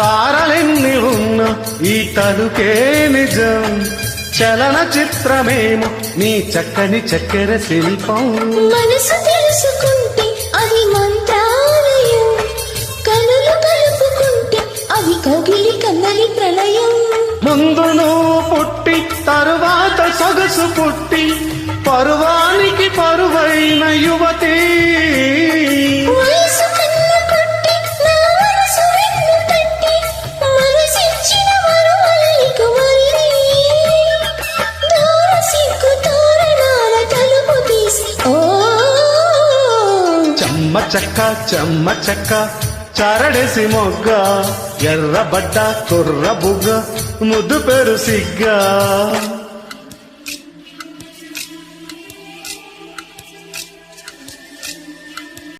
తారలెన్ని ఉన్న ఈ తలుకే నిజం. చలన చిత్రమేమో నీ చక్కని చక్కెర శిల్పం. మనసు తెలుసుకుంటే అది మంత్రాలయం. కనులు కలుపుకుంటే అవి కగిలి కన్నలి ప్రళయం. ముందు నువ్వు పుట్టి తరువాత సొగసు పుట్టి పరువానికి పరువైన చెమ్మ చెక్క చెమ్మ చెక్క చారడేసి మొగ్గ ఎర్రబడ్డ కుర్ర బుగ్గ ముద్దు పేరు సిగ్గా.